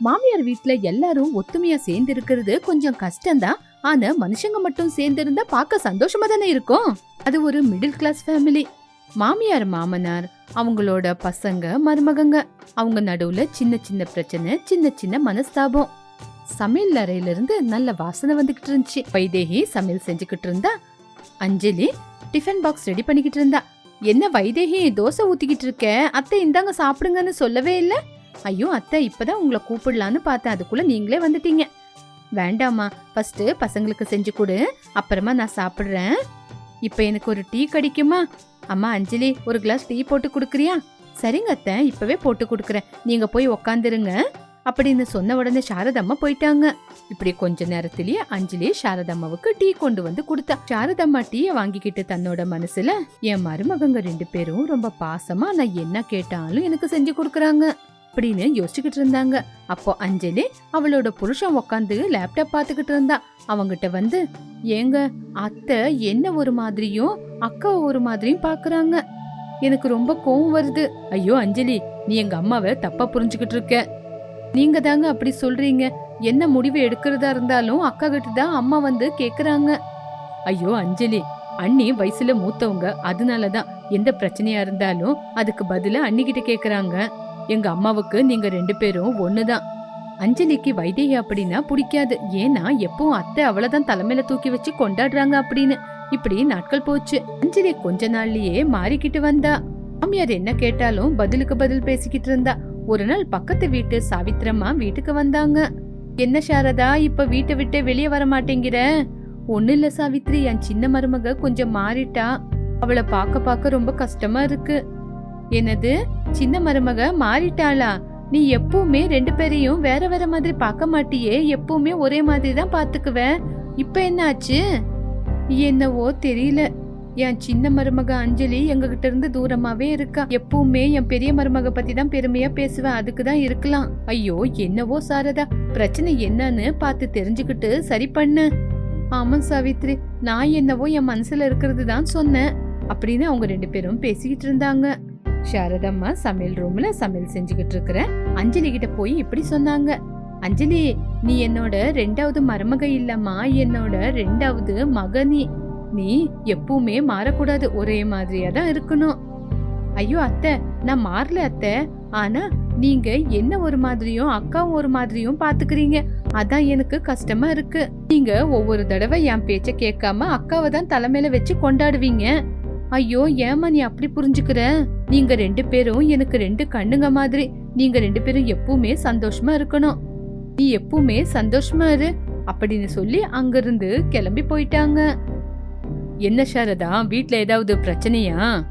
மாமியார் வீட்ல எல்லாரும் ஒத்துமையா சேர்ந்து இருக்கிறது கொஞ்சம் கஷ்டம்தான். ஆனா மனுஷங்க மட்டும் சேர்ந்து இருந்தா பார்க்க சந்தோஷமா தானே இருக்கும்? அது ஒரு மிடில் கிளாஸ் ஃபேமிலி மாமியார் மாமனார் அவங்களோட பசங்க மருமகங்க. அவங்க நடுவுல சின்ன சின்ன பிரச்சனை சின்ன சின்ன மனஸ்தாபம். சமையல் அறையில இருந்து நல்ல வாசனை வந்துகிட்டு இருந்துச்சு. வைதேகி சமையல் செஞ்சுக்கிட்டு இருந்தா அஞ்சலி டிஃபன் பாக்ஸ் ரெடி பண்ணிக்கிட்டு இருந்தா. என்ன வைதேகி தோசை ஊத்திக்கிட்டு இருக்க? அத்தை இந்தாங்க சாப்பிடுங்கன்னு சொல்லவே இல்லை. ஐயோ அத்தை இப்பதான் உங்களை கூப்பிடலான்னு பார்த்தேன். அதுக்குள்ள நீங்களே வந்துட்டீங்க. வேண்டாம்மா ஃபர்ஸ்ட் பசங்களுக்கு செஞ்சு கொடு. அப்புறமா நான் சாப்பிட்றேன். இப்போ எனக்கு ஒரு டீ கிடைக்குமா? அம்மா அஞ்சலி ஒரு கிளாஸ் டீ போட்டு கொடுக்குறியா? சரிங்க அத்தை இப்பவே போட்டு கொடுக்குறேன். நீங்க போய் உக்காந்துருங்க. அப்படின்னு சொன்ன உடனே சாரதம்மா போயிட்டாங்க. இப்படி கொஞ்ச நேரத்திலேயே அஞ்சலி சாரதம்மாவுக்கு டீ கொண்டு வந்து கொடுத்தா. சாரதம்மா டீயை வாங்கிக்கிட்டு தன்னோட மனசுல என் மருமகங்க ரெண்டு பேரும் ரொம்ப பாசமா நான் என்ன கேட்டாலும் எனக்கு செஞ்சு கொடுக்குறாங்க. அப்படின்னு யோசிச்சுக்கிட்டு இருந்தாங்க. அப்போ அஞ்சலி அவளோட புருஷன் உக்காந்து லேப்டாப் பார்த்துக்கிட்டு இருந்தா அவங்கிட்ட வந்து ஏங்க அத்தை என்ன ஒரு மாதிரியும் அக்கா ஒரு மாதிரியும் பாக்குறாங்க. எனக்கு ரொம்ப கோவம் வருது. ஐயோ அஞ்சலி நீ எங்க அம்மாவை தப்பா புரிஞ்சுக்கிட்டு இருக்க. நீங்க தாங்க அப்படி சொல்றீங்க. என்ன முடிவு எடுக்கிறதா இருந்தாலும் அக்கா கிட்ட தான் அம்மா வந்து கேக்குறாங்க. ஐயோ அஞ்சலி அண்ணி வயசுல மூத்தவங்க. அதனாலதான் எந்த பிரச்சனையா இருந்தாலும் அதுக்கு பதில அண்ணிகிட்ட கேக்குறாங்க. எங்க அம்மாவுக்கு நீங்க ரெண்டு பேரும் ஒண்ணுதான். அஞ்சலிக்கு வைதேகி அப்படின்னா பிடிக்காது. ஏன்னா எப்பவும் அத்தை அவ்வளவுதான் தலைமையில தூக்கி வச்சு கொண்டாடுறாங்க அப்படின்னு. இப்படி நாட்கள் போச்சு. அஞ்சலி கொஞ்ச நாள்லயே மாறிக்கிட்டு வந்தா. மாமியார் என்ன கேட்டாலும் பதிலுக்கு பதில் பேசிக்கிட்டு இருந்தா. ஒரு நாள் பக்கத்து வீட்டு சாவித்திரம்மா வீட்டுக்கு வந்தாங்க. என்ன சாரதா இப்ப வீட்டை விட்டு வெளியே வர மாட்டேங்கிற? ஒண்ணு இல்ல சாவித்ரி என் சின்ன மருமக கொஞ்சம் மாறிட்டா. அவளை பார்க்க பார்க்க ரொம்ப கஷ்டமா இருக்கு. என்னது? சின்ன மருமக மாறிட்டாளா? நீ எப்பவுமே ரெண்டு பேரையும் வேற வேற மாதிரி பார்க்க மாட்டியே. எப்பவுமே ஒரே மாதிரி தான் பாத்துக்குவ இப்ப என்ன ஆச்சு என்னவோ தெரியல. என் சின்ன மருமக அஞ்சலி எங்ககிட்ட இருந்து தூரமாவே இருக்கா. எப்பவுமே என் பெரிய மருமக பத்தி தான் பெருமையா பேசுவேன் அதுக்கு தான் இருக்கலாம். ஐயோ என்னவோ சாரதா. பிரச்சனை என்னன்னு பார்த்து தெரிஞ்சுக்கிட்டு சரி பண்ணு. ஆமா சாவித்ரி நான் என்னவோ என் மனசுல இருக்கிறது தான் சொன்னேன். அப்படின்னு அவங்க ரெண்டு பேரும் பேசிக்கிட்டு இருந்தாங்க. சாரதம்மா சமையல் ரூம்ல சமையல் செஞ்சுக்கிட்டு இருக்கிற. அஞ்சலி கிட்ட போய் இப்படி சொன்னாங்க. அஞ்சலி நீ என்னோட ரெண்டாவது மருமக இல்லம்மா. என்னோட ரெண்டாவது மகனி நீ. எப்பவுமே மாறக்கூடாது. ஒரே மாதிரியா தான் இருக்கணும். ஐயோ அத்தை நான் மாறல அத்தை. ஆனா நீங்க என்ன ஒரு மாதிரியும் அக்காவும் ஒரு மாதிரியும் பாத்துக்கிறீங்க. அதான் எனக்கு கஷ்டமா இருக்கு. நீங்க ஒவ்வொரு தடவை என் பேச்ச கேட்காம அக்காவை தான் தலைமையில வச்சு கொண்டாடுவீங்க. ஐயோ ஏமா நீ அப்படி புரிஞ்சுக்கிற? நீங்க ரெண்டு பேரும் எனக்கு ரெண்டு கண்ணுங்க மாதிரி. நீங்க ரெண்டு பேரும் எப்பவுமே சந்தோஷமா இருக்கணும். நீ எப்பவுமே சந்தோஷமா இரு. அப்படின்னு சொல்லி அங்கிருந்து கிளம்பி போயிட்டாங்க. என்ன சாரதா வீட்ல ஏதாவது பிரச்சனையா?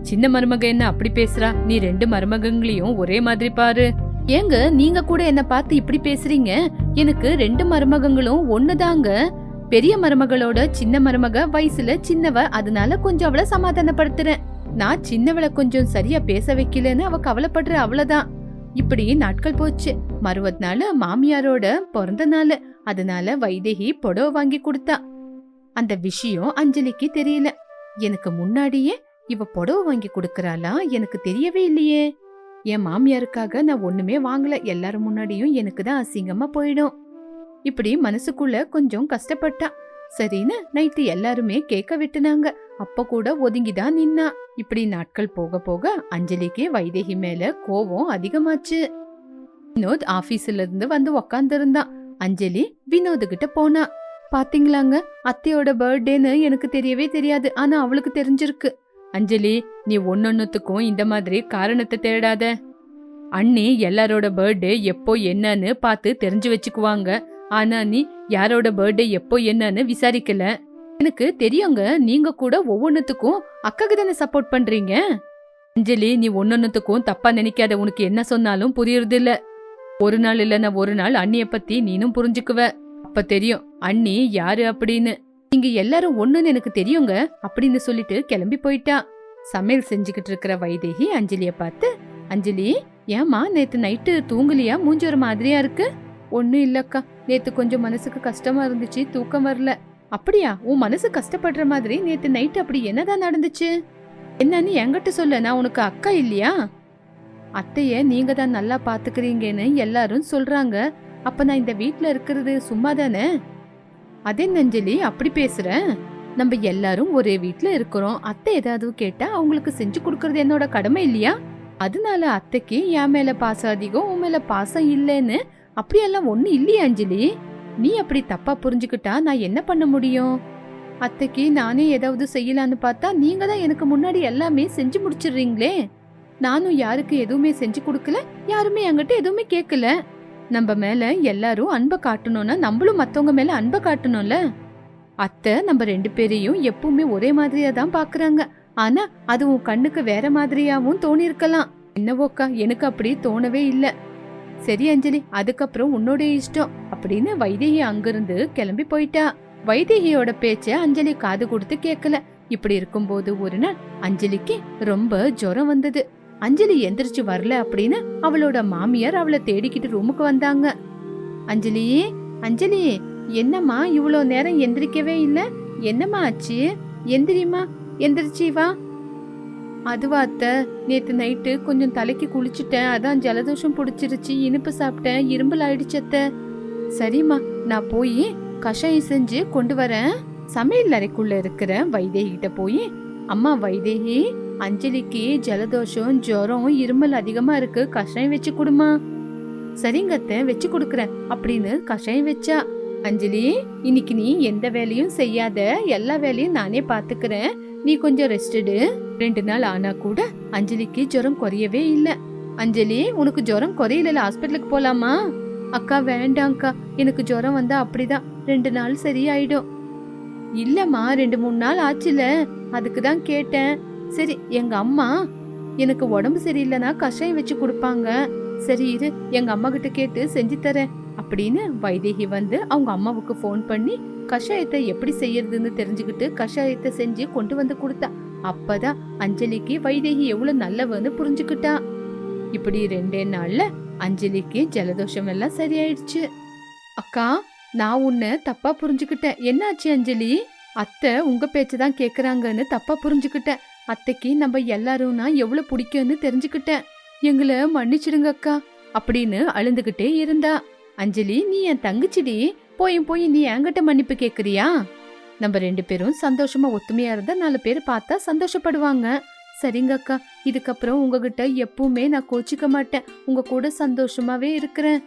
சின்ன மருமக என்ன அப்படி பேசுறா? நீ ரெண்டு மருமகங்களையும் ஒரே மாதிரி பாரு. ஏங்க நீங்க கூட என்ன பார்த்து இப்படி பேசுறீங்க? எனக்கு ரெண்டு மருமகங்களும் ஒண்ணுதாங்க. பெரிய மருமகளோட சின்ன மருமக வயசுல சின்னவ அதனால கொஞ்சம் அவளை சமாதானப்படுத்துறேன். நான் சின்னவளை கொஞ்சம் சரியா பேச வைக்கலன்னு அவ கவலைப்படுற அவ்வளவுதான் இப்படி நாட்கள் போச்சு. மறுபது நாள் மாமியாரோட பிறந்த நாள். அதனால வைதேகி புடவை வாங்கி கொடுத்தா. அந்த விஷயம் அஞ்சலிக்கு தெரியல. எனக்கு முன்னாடியே இவ புடவை வாங்கி கொடுக்கறாளா எனக்கு தெரியவே இல்லையே. என் மாமியாருக்காக நான் ஒண்ணுமே வாங்கல. எல்லாரும் முன்னாடியும் எனக்கு தான் அசிங்கமா போயிடும். இப்படி மனசுக்குள்ள கொஞ்சம் கஷ்டப்பட்டா. சரின்னு நைட்டு எல்லாருமே கேக்க விட்டுனாங்க. அப்ப கூட ஒதுங்கிதான் நின்னா. இப்படி நாட்கள் போக போக அஞ்சலிக்கு வைதேகி மேல கோவம் அதிகமாச்சு. வினோத் ஆபீஸ்ல இருந்து வந்து உக்காந்துருந்தான். அஞ்சலி வினோத் கிட்ட போனா. பாத்தீங்களாங்க? அத்தையோட பர்த்டேன்னு எனக்கு தெரியவே தெரியாது. ஆனா அவளுக்கு தெரிஞ்சிருக்கு. அஞ்சலி நீ ஒன்னொன்னுத்துக்கும் இந்த மாதிரி காரணத்தை தேடாத. அண்ணி எல்லாரோட பர்த்டே எப்போ என்னன்னு பார்த்து தெரிஞ்சு வச்சுக்குவாங்க. ஆனா நீ யாரோட பர்த்டே எப்போ என்னன்னு விசாரிக்கல. எனக்கு தெரியுங்க நீங்க கூட ஒவ்வொன்னுத்துக்கும் அக்காக்கு தானே சப்போர்ட் பண்றீங்க. அஞ்சலி நீ ஒன்னொன்னுத்துக்கும் தப்பா நினைக்காத உனக்கு என்ன சொன்னாலும் புரியுறது இல்ல ஒரு நாள் இல்லைன்னா ஒரு நாள் அண்ணிய பத்தி நீனும் புரிஞ்சுக்குவ. அப்ப தெரியும் அண்ணி யாரு அப்படின்னு. நீங்க எல்லாரும் ஒண்ணுன்னு எனக்கு தெரியுங்க அப்படின்னு சொல்லிட்டு கிளம்பி போயிட்டா. சமையல் செஞ்சுக்கிட்டு இருக்கிற வைதேகி அஞ்சலிய பார்த்து அஞ்சலி ஏமா நேத்து நைட்டு தூங்கலியா? மூஞ்சி ஒரு மாதிரியா இருக்கு. ஒன்றும் இல்லக்கா. நேற்று கொஞ்சம் மனசுக்கு கஷ்டமா இருந்துச்சு தூக்கம் வரல. அப்படியா? உன் மனசு கஷ்டப்படுற மாதிரி நேற்று நைட்டு அப்படி என்னதான் நடந்துச்சு? என்னன்னு என்கிட்ட சொல்ல நான் உனக்கு அக்கா இல்லையா? அத்தைய நீங்க தான் நல்லா பாத்துக்கிறீங்கன்னு எல்லாரும் சொல்றாங்க. அப்ப நான் இந்த வீட்ல இருக்கிறது சும்மா தானே அதே நஞ்சலி அப்படி பேசுற? நம்ம எல்லாரும் ஒரே வீட்ல இருக்கிறோம். அத்தை ஏதாவது கேட்டா அவங்களுக்கு செஞ்சு கொடுக்கறது என்னோட கடமை இல்லையா? அதனால அத்தைக்கு என் மேல பாசம் அதிகம் உன் மேல பாசம் இல்லைன்னு அப்படியெல்லாம் ஒண்ணு இல்லையே அஞ்சலி. நீ அப்படி தப்பா புரிஞ்சுக்கிட்டா நான் என்ன பண்ண முடியும்? அத்தைக்கு நானே ஏதாவது செய்யலான்னு பார்த்தா நீங்க தான் எனக்கு முன்னாடி எல்லாமே செஞ்சு முடிச்சிடுறீங்களே. நானும் யாருக்கு எதுவுமே செஞ்சு கொடுக்கல யாருமே என்கிட்ட எதுவுமே கேட்கல. நம்ம மேல எல்லாரும் அன்பை காட்டணும்னா நம்மளும் மத்தவங்க மேல அன்பை காட்டணும்ல. அத்தை நம்ம ரெண்டு பேரையும் எப்பவுமே ஒரே மாதிரியா தான் பாக்குறாங்க. ஆனா அது உன் கண்ணுக்கு வேற மாதிரியாவும் தோணி இருக்கலாம் என்னவோக்கா எனக்கு அப்படி தோணவே இல்லை. சரி அஞ்சலி அதுக்கப்புறம் உன்னோட இஷ்டம் அப்படின்னு வைதேகி அங்கிருந்து கிளம்பி போயிட்டா. வைதேகியோட பேச்ச அஞ்சலி காது கொடுத்து கேட்கல. இப்படி இருக்கும்போது ஒரு நாள் அஞ்சலிக்கு ரொம்ப ஜுரம் வந்தது. அஞ்சலி எந்திரிச்சு வரல அப்படின்னு அவளோட மாமியார் அவளை தேடிக்கிட்டு ரூமுக்கு வந்தாங்க. அஞ்சலி அஞ்சலி என்னம்மா இவ்வளோ நேரம் எந்திரிக்கவே இல்லை? என்னம்மா ஆச்சு? எந்திரிமா எந்திரிச்சி வா. அதுவா அத்தை நேத்து நைட்டு கொஞ்சம் தலைக்கு குளிச்சுட்டேன். அதான் ஜலதோஷம் பிடிச்சிருச்சு. இனிப்பு சாப்பிட்டேன். இரும்பல் ஆயிடுச்சு அத்தை. சரிம்மா நான் போய் கஷாயம் செஞ்சு கொண்டு வரேன். சமையல் அறைக்குள்ள இருக்கிற வைதேகி கிட்ட போய் அம்மா வைதேகி அஞ்சலிக்கு ஜலதோஷம் ஜுரம் இருமல் அதிகமா இருக்கு. கஷாயம் வச்சு கொடுமா. சரிங்க அத்தை வச்சு கொடுக்குறேன். அப்படின்னு கஷாயம் வச்சா அஞ்சலி இன்னைக்கு நீ எந்த வேலையும் செய்யாத. எல்லா வேலையும் நானே பாத்துக்கிறேன். நீ கொஞ்சம் ரெஸ்டடு ரெண்டு நாள் ஆனா கூட அஞ்சலிக்கு ஜுரம் குறையவே இல்ல. அஞ்சலி உனக்கு ஜுரம் குறையல ஹாஸ்பிட்டலுக்கு போலாமா? அக்கா வேண்டாம்க்கா. எனக்கு ஜுரம் வந்தா அப்படிதான். ரெண்டு நாள் சரியாயிடும். இல்லம்மா ரெண்டு மூணு நாள் ஆச்சுல அதுக்கு தான் கேட்டேன். சரி எங்க அம்மா எனக்கு உடம்பு சரியில்லைன்னா கஷாயம் வச்சு கொடுப்பாங்க. சரி இரு. எங்க அம்மா கிட்ட கேட்டு செஞ்சு தரேன். அப்படின்னு வைதேகி வந்து அவங்க அம்மாவுக்கு ஃபோன் பண்ணி கஷாயத்தை எப்படி செய்யறதுன்னு தெரிஞ்சுக்கிட்டு கஷாயத்தை செஞ்சு கொண்டு வந்து கொடுத்தா. அப்பதான் அஞ்சலிக்கு வைதேகி எவ்வளவு நல்லவன்னு புரிஞ்சுக்கிட்டா. இப்படி ரெண்டே நாள்ல அஞ்சலிக்கு ஜலதோஷம் எல்லாம் சரியாயிடுச்சு. அக்கா நான் உன்னை தப்பா புரிஞ்சுக்கிட்டேன். என்னாச்சு அஞ்சலி? அத்தை உங்க பேச்சு தான் கேக்குறாங்கன்னு தப்பா புரிஞ்சுக்கிட்டேன். அத்தைக்கு நம்ம எல்லாரும்னா எவ்வளவு பிடிக்கும்னு தெரிஞ்சுக்கிட்டேன். எங்களை மன்னிச்சிடுங்க அக்கா அப்படின்னு அழுந்துகிட்டே இருந்தா. அஞ்சலி நீ என் தங்கச்சிடி. போய் போய் நீ என்கிட்ட மன்னிப்பு கேக்குறியா? நம்ம ரெண்டு பேரும் சந்தோஷமா ஒத்துமையா இருந்தா நாலு பேர் பார்த்தா சந்தோஷப்படுவாங்க. சரிங்க அக்கா. இதுக்கப்புறம் உங்ககிட்ட எப்பவுமே நான் கோச்சிக்க மாட்டேன். உங்க கூட சந்தோஷமாவே இருக்கிறேன்.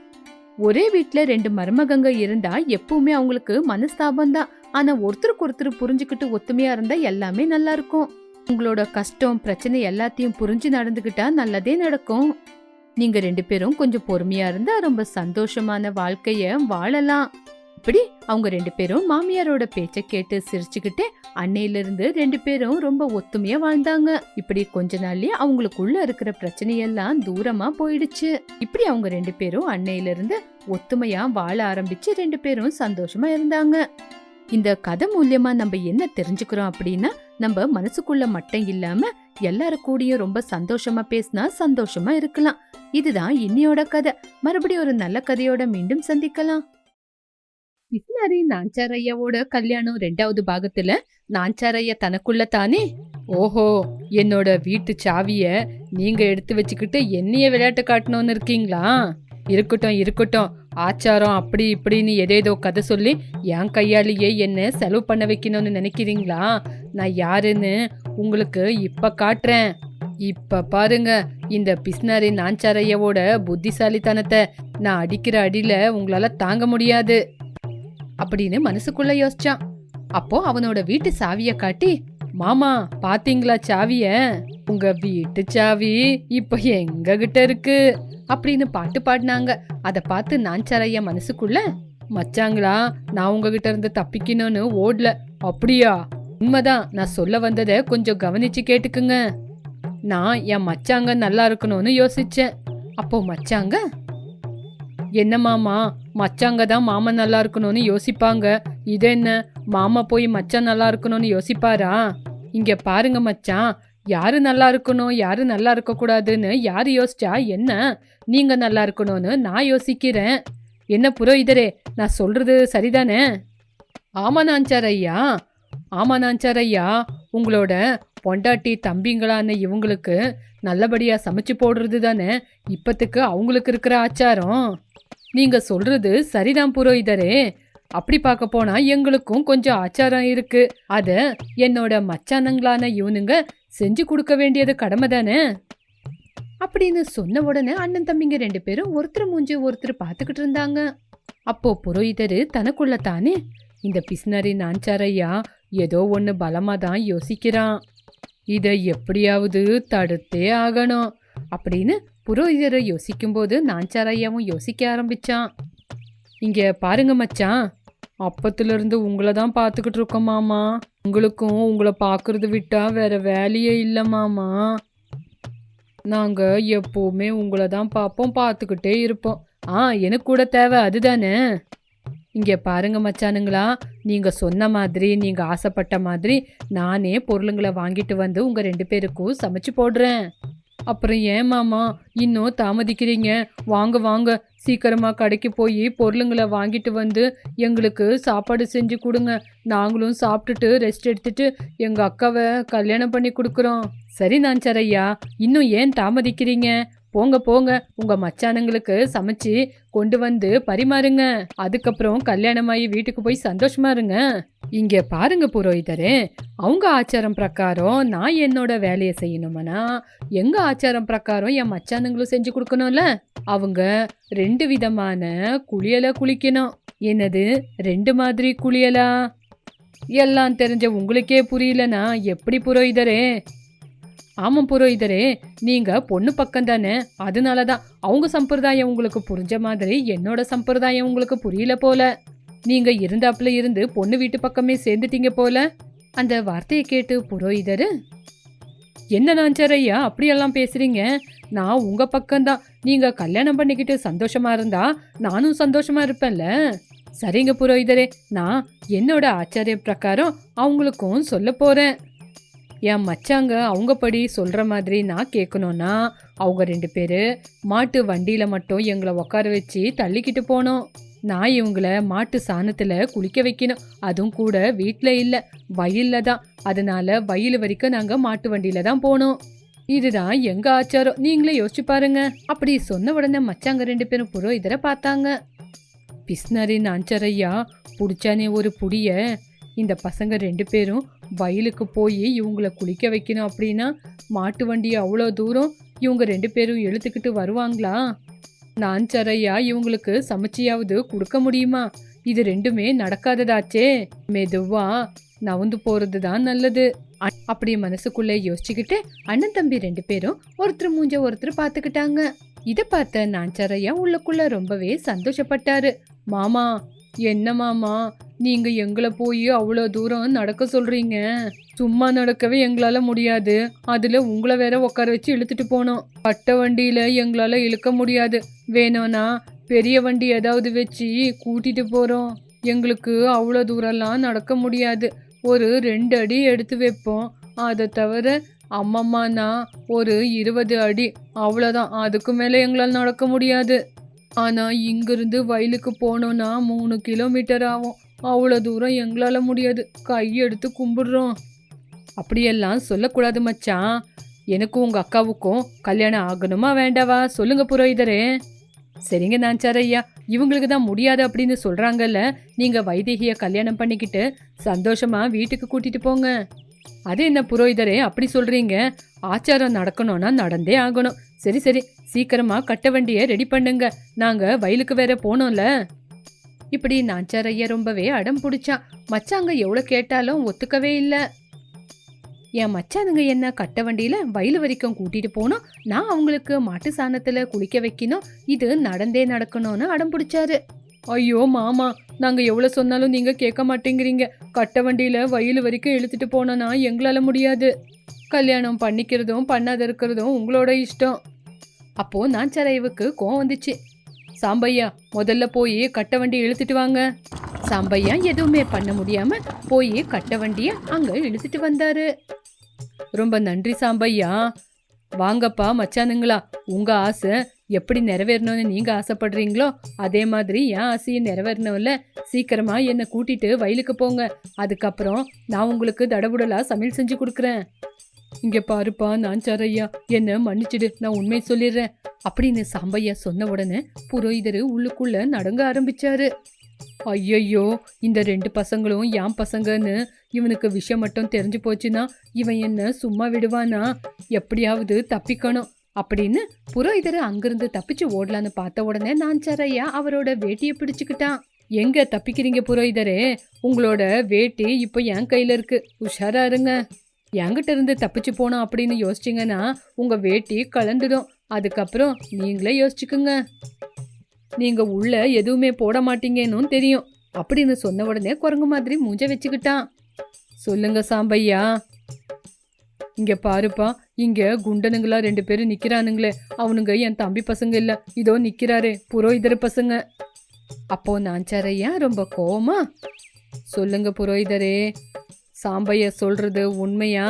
ஒரே வீட்ல ரெண்டு மருமகங்க இருந்தா எப்பவுமே அவங்களுக்கு மனஸ்தாபம் தான். ஆனா ஒருத்தருக்கு ஒருத்தர் புரிஞ்சுக்கிட்டு ஒத்துமையா இருந்தா எல்லாமே நல்லா இருக்கும். உங்களோட கஷ்டம் பிரச்சனை எல்லாத்தையும் புரிஞ்சு நடந்துகிட்டா நல்லதே நடக்கும். நீங்க ரெண்டு பேரும் கொஞ்சம் பொறுமையா இருந்தா ரொம்ப சந்தோஷமான வாழ்க்கைய வாழலாம். இப்படி அவங்க ரெண்டு பேரும் மாமியாரோட பேச்ச கேட்டு சிரிச்சுக்கிட்டே அன்னையில இருந்து ரெண்டு பேரும் ரொம்ப ஒத்துமையா வாழ்ந்தாங்க. இப்படி கொஞ்ச நாள்லயே அவங்களுக்குள்ள இருக்கிற பிரச்சனையெல்லாம் தூரமா போயிடுச்சு. இப்படி அவங்க ரெண்டு பேரும் அன்னையில இருந்து ஒத்துமையா வாழ ஆரம்பிச்சு ரெண்டு பேரும் சந்தோஷமா இருந்தாங்க. இந்த கதை மூலியமா நம்ம என்ன தெரிஞ்சுக்கிறோம் அப்படின்னா நம்ம மனசுக்குள்ள மட்டும் இல்லாம எல்லாரு கூடயும் ரொம்ப சந்தோஷமா பேசினா சந்தோஷமா இருக்கலாம். இதுதான் இன்னியோட கதை. மறுபடியும் ஒரு நல்ல கதையோட மீண்டும் சந்திக்கலாம். பிஸ்னாரி நாஞ்சாரையாவோட கல்யாணம் ரெண்டாவது பாகத்துல நாஞ்சாரையா தனக்குள்ள தானே? ஓஹோ என்னோட வீட்டு சாவிய நீங்க எடுத்து வச்சுக்கிட்டு என்னைய விளையாட்டு காட்டணும்னு இருக்கீங்களா? இருக்கட்டும் இருக்கட்டும். ஆச்சாரம் அப்படி இப்படின்னு எதேதோ கதை சொல்லி என் கையாலேயே என்ன செலவு பண்ண வைக்கணும்னு நினைக்கிறீங்களா? நான் யாருன்னு உங்களுக்கு இப்போ காட்டுறேன். இப்போ பாருங்க இந்த பிஸ்னாரி நாஞ்சாரையோட புத்திசாலித்தனத்தை நான் அடிக்கிற அடியில் உங்களால் தாங்க முடியாது. அப்படின்னு மனசுக்குள்ள யோசிச்சான். அப்போ அவனோட வீட்டு சாவியை காட்டி மாமா பாத்தீங்களா சாவிய? உங்க வீட்டு சாவி இப்ப எங்க கிட்ட இருக்கு? அப்படின்னு பாட்டு பாடினாங்க. அதை பார்த்து நான் நாஞ்சாரையா மனசுக்குள்ள மச்சாங்களா நான் உங்ககிட்ட இருந்து தப்பிக்கணும்னு ஓடல. அப்படியா? உண்மைதான். நான் சொல்ல வந்ததை கொஞ்சம் கவனிச்சு கேட்டுக்குங்க. நான் என் மச்சாங்க நல்லா இருக்கணும்னு யோசிச்சேன். அப்போ மச்சாங்க என்ன மாமா மச்சாங்க தான் மாமா நல்லா இருக்கணும்னு யோசிப்பாங்க. இது என்ன? மாமா போய் மச்சான் நல்லா இருக்கணும்னு யோசிப்பாரா? இங்க பாருங்க மச்சான் யார் நல்லா இருக்கணும் யார் நல்லா இருக்கக்கூடாதுன்னு யார் யோசிச்சா என்ன? நீங்கள் நல்லா இருக்கணும்னு நான் யோசிக்கிறேன். என்ன புரோகிதரே நான் சொல்கிறது சரிதானே? ஆமா நாஞ்சார் ஐயா. ஆமா நாஞ்சார் ஐயா. உங்களோட பொண்டாட்டி தம்பிங்களான இவங்களுக்கு நல்லபடியாக சமைச்சு போடுறது தானே? இப்பத்துக்கு அவங்களுக்கு இருக்கிற ஆச்சாரம். நீங்கள் சொல்கிறது சரிதான் புரோகிதரே. அப்படி பார்க்க போனால் எங்களுக்கும் கொஞ்சம் ஆச்சாரம் இருக்குது அதை என்னோட மச்சானங்களான இவனுங்க செஞ்சு கொடுக்க வேண்டியது கடமை தானே அப்படின்னு சொன்ன உடனே அண்ணன் தம்பிங்க ரெண்டு பேரும் ஒருத்தர் மூஞ்சி ஒருத்தர் பார்த்துக்கிட்டு இருந்தாங்க. அப்போ புரோஹிதர் தனக்குள்ள தானே இந்த பிஸ்னரி நான்சாரையா ஏதோ ஒன்று பலமாக தான் யோசிக்கிறான். இதை எப்படியாவது தடுத்தே ஆகணும் அப்படின்னு புரோகிதரை யோசிக்கும்போது நான்சாரையாவும் யோசிக்க ஆரம்பிச்சான். இங்கே பாருங்க மச்சான் அப்பத்திலிருந்து உங்களை தான் பார்த்துக்கிட்டு இருக்கோம் மாமா. உங்களுக்கும் உங்களை பார்க்கறது விட்டா வேற வேலையே இல்லை மாமா. நாங்கள் எப்போவுமே உங்களை தான் பார்ப்போம் பார்த்துக்கிட்டே இருப்போம். ஆ எனக்கு கூட தேவை அதுதானே? இங்கே பாருங்க மச்சானுங்களா. நீங்கள் சொன்ன மாதிரி நீங்கள் ஆசைப்பட்ட மாதிரி நானே பொருளுங்களை வாங்கிட்டு வந்து உங்கள் ரெண்டு பேருக்கும் சமைச்சு போடுறேன். அப்புறம் ஏன் மாமா? இன்னும் தாமதிக்கிறீங்க. வாங்க வாங்க. சீக்கிரமாக கடைக்கு போய் பொருளுங்களை வாங்கிட்டு வந்து எங்களுக்கு சாப்பாடு செஞ்சு கொடுங்க. நாங்களும் சாப்பிட்டுட்டு ரெஸ்ட் எடுத்துட்டு எங்கள் அக்காவை கல்யாணம் பண்ணி கொடுக்குறோம். சரி நான் சரையா இன்னும் ஏன் தாமதிக்கிறீங்க? போங்க போங்க. உங்க மச்சானுங்களுக்கு சமைச்சு கொண்டு வந்து பரிமாறுங்க. அதுக்கப்புறம் கல்யாணமாயி வீட்டுக்கு போய் சந்தோஷமா இருங்க. இங்க பாருங்க புரோகிதரே அவங்க ஆச்சாரம் பிரகாரம் நான் என்னோட வேலையை செய்யணுமனா எங்க ஆச்சாரம் பிரகாரம் என் மச்சானுங்களும் செஞ்சு கொடுக்கணும்ல? அவங்க ரெண்டு விதமான குளியலை குளிக்கணும். என்னது ரெண்டு மாதிரி குளியலா? எல்லாம் தெரிஞ்ச உங்களுக்கே புரியலனா எப்படி புரோகிதரே? ஆமாம் புரோகிதரே நீங்க பொண்ணு பக்கம் தானே? அதனால தான் அவங்க சம்பிரதாயம் உங்களுக்கு புரிஞ்ச மாதிரி என்னோட சம்பிரதாயம் உங்களுக்கு புரியல போல. நீங்க இருந்தாப்புல இருந்து பொண்ணு வீட்டு பக்கமே சேர்ந்துட்டீங்க போல. அந்த வார்த்தையை கேட்டு புரோகிதரு என்ன ஐயா அப்படியெல்லாம் பேசுறீங்க? நான் உங்க பக்கம்தான் நீங்க கல்யாணம் பண்ணிக்கிட்டு சந்தோஷமா இருந்தா நானும் சந்தோஷமா இருப்பேன்ல. சரிங்க புரோகிதரே நான் என்னோட ஆச்சாரிய பிரகாரம் அவங்களுக்கும் சொல்ல போறேன். என் மச்சாங்க அவங்க படி சொல்கிற மாதிரி நான் கேட்கணும்னா அவங்க ரெண்டு பேர் மாட்டு வண்டியில் மட்டும் எங்களை உட்கார வச்சு தள்ளிக்கிட்டு போனோம். நான் இவங்கள மாட்டு சாணத்தில் குளிக்க வைக்கணும். அதுவும் கூட வீட்டில் இல்லை வயலில் தான். அதனால வயல் வரைக்கும் நாங்கள் மாட்டு வண்டியில் தான் போனோம். இதுதான் எங்கள் ஆச்சாரம்? நீங்களே யோசிச்சு பாருங்க. அப்படி சொன்ன உடனே மச்சாங்க ரெண்டு பேரும் புரோகிதரை பார்த்தாங்க. பிஸ்னரின் நாஞ்சரையா பிடிச்சானே ஒரு புடியை இந்த பசங்க ரெண்டு பேரும் வயலுக்கு போய் இவங்களை குளிக்க வைக்கணும் அப்படின்னா மாட்டு வண்டி அவ்வளோ தூரம் இவங்க ரெண்டு பேரும் எழுத்துக்கிட்டு வருவாங்களா? நான் சரையா இவங்களுக்கு சமைச்சியாவது கொடுக்க முடியுமா? இது ரெண்டுமே நடக்காததாச்சே. மெதுவா நவுந்து போறது தான் நல்லது. அ- அப்படி மனசுக்குள்ளே யோசிச்சுக்கிட்டு அண்ணன் தம்பி ரெண்டு பேரும் ஒருத்தர் மூஞ்ச ஒருத்தர் பார்த்துக்கிட்டாங்க. இதை பார்த்த நான் சரையா உள்ளுக்குள்ள ரொம்பவே சந்தோஷப்பட்டாரு. மாமா என்ன மாமா நீங்க எங்களை போய் அவ்வளோ தூரம் நடக்க சொல்றீங்க? சும்மா நடக்கவே எங்களால முடியாது. அதுல உங்களை வேற உட்கார வச்சு இழுத்துட்டு போனோம். பட்ட வண்டியில எங்களால இழுக்க முடியாது. வேணும்னா பெரிய வண்டி ஏதாவது வச்சு கூட்டிட்டு போறோம். எங்களுக்கு அவ்வளோ தூரம்லாம் நடக்க முடியாது. ஒரு ரெண்டு அடி எடுத்து வைப்போம். அதை தவிர அம்மம்மானா ஒரு இருபது அடி. அவ்வளோதான் அதுக்கு மேலே எங்களால் நடக்க முடியாது. ஆனால் இங்கிருந்து வயலுக்கு போனோன்னா மூணு கிலோமீட்டர் ஆகும். அவ்வளோ தூரம் எங்களால் முடியாது. கையெடுத்து கும்பிடுறோம். அப்படியெல்லாம் சொல்லக்கூடாது மச்சான். எனக்கும் உங்கள் அக்காவுக்கும் கல்யாணம் ஆகணுமா வேண்டாவா? சொல்லுங்க புரோகிதரே. சரிங்க நான் ஐயா. இவங்களுக்கு தான் முடியாது அப்படின்னு சொல்கிறாங்கல்ல நீங்கள் வைதேகியை கல்யாணம் பண்ணிக்கிட்டு சந்தோஷமாக வீட்டுக்கு கூட்டிகிட்டு போங்க. அது என்ன புரோகிதரே அப்படி சொல்கிறீங்க ஆச்சாரம் நடக்கணும்னா நடந்தே ஆகணும். சரி சரி. சீக்கிரமா கட்ட வண்டியை ரெடி பண்ணுங்க. நாங்க வயலுக்கு வேற போனோம்ல. இப்படி நாச்சாரையா ரொம்பவே அடம் பிடிச்சான். மச்சாங்க எவ்வளவு கேட்டாலும் ஒத்துக்கவே இல்லை. என் மச்சானுங்க என்ன கட்ட வண்டியில வயல் வரைக்கும் கூட்டிட்டு போனோம் நான் அவங்களுக்கு மாட்டு சாணத்துல குளிக்க வைக்கணும். இது நடந்தே நடக்கணும்னு அடம் பிடிச்சாரு. ஐயோ மாமா நாங்க எவ்வளவு சொன்னாலும் நீங்க கேட்க மாட்டேங்கிறீங்க. கட்ட வண்டியில வயலு வரைக்கும் இழுத்துட்டு போனோம்னா எங்களால முடியாது. கல்யாணம் பண்ணிக்கிறதும் பண்ணாத இருக்கிறதும் உங்களோட இஷ்டம். அப்போ நான் சரைவுக்கு கோவம் வந்துச்சு. சாம்பையா முதல்ல போய் கட்ட வண்டி இழுத்துட்டு வாங்க. சாம்பையா எதுவுமே பண்ண முடியாம போய் கட்ட வண்டிய அங்க இழுத்துட்டு வந்தாரு. ரொம்ப நன்றி சாம்பையா வாங்கப்பா மச்சானுங்களா. உங்க ஆசை எப்படி நிறைவேறணும்னு நீங்க ஆசைப்படுறீங்களோ அதே மாதிரி என் ஆசையை நிறைவேறணும்ல. சீக்கிரமா என்னை கூட்டிட்டு வயலுக்கு போங்க. அதுக்கப்புறம் நான் உங்களுக்கு தடபுடலா சமையல் செஞ்சு கொடுக்குறேன். இங்க பாருப்பா நான் சாரையா என்ன மன்னிச்சிடு நான் உண்மை சொல்லிடுறேன். அப்படின்னு சாம்பையா சொன்ன உடனே புரோகிதர் உள்ளுக்குள்ள நடங்க ஆரம்பிச்சாரு. ஐயையோ இந்த ரெண்டு பசங்களும் என் பசங்கன்னு இவனுக்கு விஷயம் மட்டும் தெரிஞ்சு போச்சுன்னா இவன் என்ன சும்மா விடுவானா? எப்படியாவது தப்பிக்கணும். அப்படின்னு புரோகிதர் அங்கிருந்து தப்பிச்சு ஓடலான்னு பார்த்த உடனே நான் சரையா அவரோட வேட்டியை பிடிச்சுக்கிட்டான். எங்க தப்பிக்கிறீங்க புரோகிதரே? உங்களோட வேட்டி இப்போ என் கையில இருக்கு. உஷாரா இருங்க. என்கிட்ட இருந்து தப்பிச்சு போனோம் அப்படின்னு யோசிச்சிங்கன்னா உங்க வேட்டி கலந்துடும். அதுக்கப்புறம் நீங்களே யோசிச்சுக்குங்க. நீங்க உள்ள எதுவுமே போட மாட்டீங்கன்னு தெரியும். அப்படின்னு சொன்ன உடனே குரங்கு மாதிரி மூஞ்ச வச்சுக்கிட்டான். சொல்லுங்க சாம்பையா இங்க பாருப்பா இங்க குண்டனுங்களா ரெண்டு பேரும் நிக்கிறானுங்களே. அவனுங்க என் தம்பி பசங்க இல்ல. இதோ நிக்கிறாரே புரோகிதர் பசங்க. அப்போ நாஞ்சாரையா ரொம்ப கோமா சொல்லுங்க புரோகிதரே. சாம்பைய சொல்றது உண்மையா?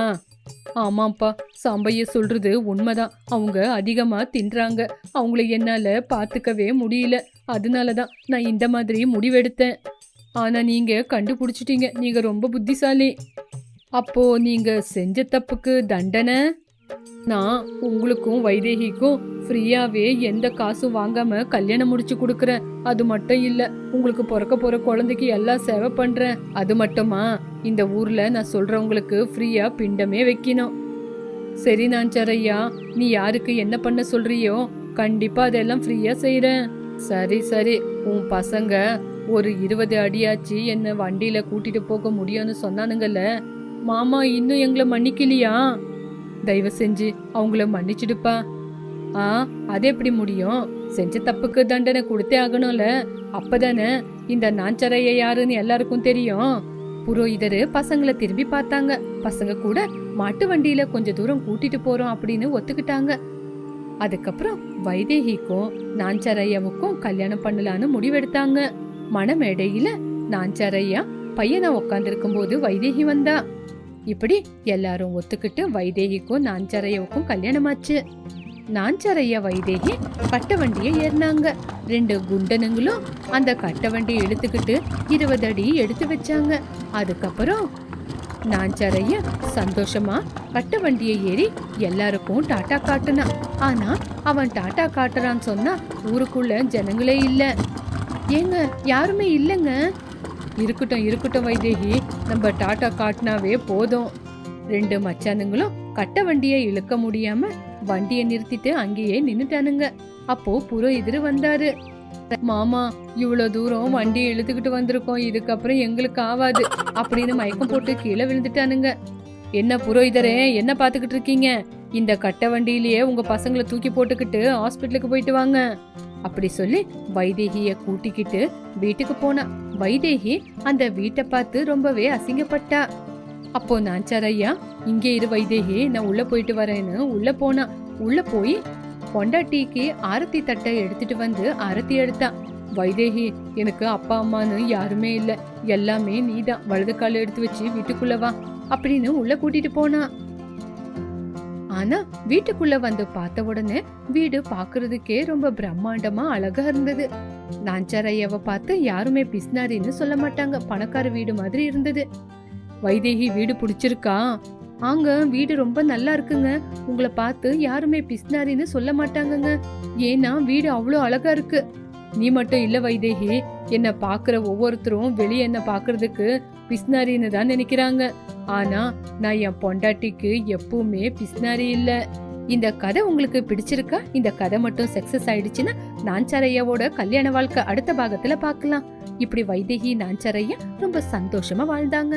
ஆமாப்பா சாம்பைய சொல்றது உண்மைதான் அவங்க அதிகமா தின்றாங்க. அவங்கள என்னால பாத்துக்கவே முடியல. அதனால தான் நான் இந்த மாதிரி முடிவெடுத்தேன். ஆனா நீங்க கண்டுபிடிச்சிட்டீங்க. நீங்க ரொம்ப புத்திசாலி. அப்போ நீங்க செஞ்ச தப்புக்கு தண்டனை? நான் உங்களுக்கும் வைதேகிக்கும் ஃப்ரீயாவே எந்த காசும் வாங்காம கல்யாணம் முடிச்சு கொடுக்குறேன். அது மட்டும் இல்ல உங்களுக்கு பிறக்க போற குழந்தைக்கு எல்லாம் சேவை பண்றேன். அது மட்டுமா? இந்த ஊர்ல நான் சொல்றவங்களுக்கு ஃப்ரீயா பிண்டமே வைக்கணும். சரி நான் சரையா நீ யாருக்கு என்ன பண்ண சொல்றியோ கண்டிப்பா அதெல்லாம் ஃப்ரீயா செய்யறேன் சரி சரி உன் பசங்க ஒரு இருபது அடியாச்சு என்ன வண்டியில கூட்டிட்டு போக முடியும்னு சொன்னானுங்கல்ல மாமா இன்னும் எங்களை மன்னிக்கலையா? தயவு செஞ்சு அவங்கள மன்னிச்சிடுப்பா. ஆ அது எப்படி முடியும்? செஞ்ச தப்புக்கு தண்டனை கொடுத்தே ஆகணும்ல. அப்பதானே இந்த நாஞ்சரைய யாருன்னு எல்லாருக்கும் தெரியும். புரோகிதர் பசங்களை திரும்பி பார்த்தாங்க. பசங்க கூட மாட்டு வண்டியில கொஞ்ச தூரம் கூட்டிட்டு போறோம் அப்படின்னு ஒத்துக்கிட்டாங்க. அதுக்கப்புறம் வைதேகிக்கும் நாஞ்சரையாவுக்கும் கல்யாணம் பண்ணலான்னு முடிவெடுத்தாங்க. மணமேடையில நாஞ்சரையா பையனை உட்காந்துருக்கும் போது வைதேகி வந்தா. இப்படி எல்லாரும் ஒத்துக்கிட்டு வைதேகிக்கும் நாஞ்சரையவுக்கும் கல்யாணமாச்சு. நாஞ்சரைய வைதேகி கட்ட வண்டியை ஏறினாங்க. ரெண்டு குண்டனுங்களும் அந்த கட்ட வண்டியை எடுத்துக்கிட்டு இருபது அடி எடுத்து வச்சாங்க. அதுக்கப்புறம் நாஞ்சரைய சந்தோஷமா கட்ட வண்டியை ஏறி எல்லாருக்கும் டாட்டா காட்டுனான் ஆனா அவன் டாட்டா காட்டுறான்னு சொன்னா ஊருக்குள்ள ஜனங்களே இல்ல. ஏங்க யாருமே இல்லைங்க. இருக்கட்டும் இருக்கட்டும் வைதேகி. நம்ம டாட்டா காட்டினாவே போதும். ரெண்டு மச்சானுங்களும் கட்ட வண்டியை இழுக்க முடியாம வண்டியை நிறுத்திட்டு அங்கேயே நின்னுட்டானுங்க. அப்போ புரோஹிதர் வந்தாரு. மாமா இவ்வளவு தூரம் வண்டி இழுத்துக்கிட்டு வந்திருக்கோம். இதுக்கப்புறம் எங்களுக்கு ஆவாது. அப்படின்னு மயக்கம் போட்டு கீழே விழுந்துட்டானுங்க. என்ன புரோகிதரே என்ன பாத்துக்கிட்டு இருக்கீங்க? இந்த கட்ட வண்டியிலேயே உங்க பசங்களை தூக்கி போட்டுக்கிட்டு ஹாஸ்பிட்டலுக்கு போயிட்டு வாங்க. அப்படி சொல்லி வைதேகிய கூட்டிக்கிட்டு வீட்டுக்கு போனா. வைதேகி அந்த வீட்டை பார்த்து ரொம்பவே அசிங்கப்பட்டா. அப்போ நாச்சாரையா இங்கே இரு வைதேகி நான் உள்ள போயிட்டு வரேன்னு உள்ள போனா. உள்ள போய் பொண்டாட்டிக்கு ஆரத்தி தட்டை எடுத்துட்டு வந்து ஆரத்தி எடுத்தான் வைதேகி எனக்கு அப்பா அம்மான்னு யாருமே இல்லை. எல்லாமே நீதான். வலது கால் எடுத்து வச்சு வீட்டுக்குள்ளவா அப்படின்னு உள்ள கூட்டிட்டு போனா. ஆனா வீட்டுக்குள்ள வந்து பார்த்த உடனே வீடு பாக்குறதுக்கே ரொம்ப பிரம்மாண்டமா அழகா இருந்தது. நாஞ்சாரையாவை பார்த்து யாருமே பிஸ்னாரின்னு சொல்ல மாட்டாங்க. பணக்கார வீடு மாதிரி இருந்தது. வைதேகி வீடு பிடிச்சிருக்கா? ஆங்க வீடு ரொம்ப நல்லா இருக்குங்க. உங்களை பார்த்து யாருமே பிஸ்னாரின்னு சொல்ல மாட்டாங்கங்க. ஏன்னா வீடு அவ்வளோ அழகா இருக்கு. நீ மட்டும் இல்ல வைதேகி என்ன பாக்குற ஒவ்வொருத்தரும் வெளியே என்ன பாக்குறதுக்கு பிஸ்னாரின்னு தான் நினைக்கிறாங்க. ஆனா நான் என் பொண்டாட்டிக்கு எப்பவுமே பிஸ்னாரி இல்ல. இந்த கதை உங்களுக்கு பிடிச்சிருக்கா? இந்த கதை மட்டும் சக்சஸ் ஆயிடுச்சுன்னா நாஞ்சாரையாவோட கல்யாண வாழ்க்கை அடுத்த பாகத்துல பார்க்கலாம். இப்படி வைதேகி நாஞ்சாரையா ரொம்ப சந்தோஷமா வாழ்ந்தாங்க.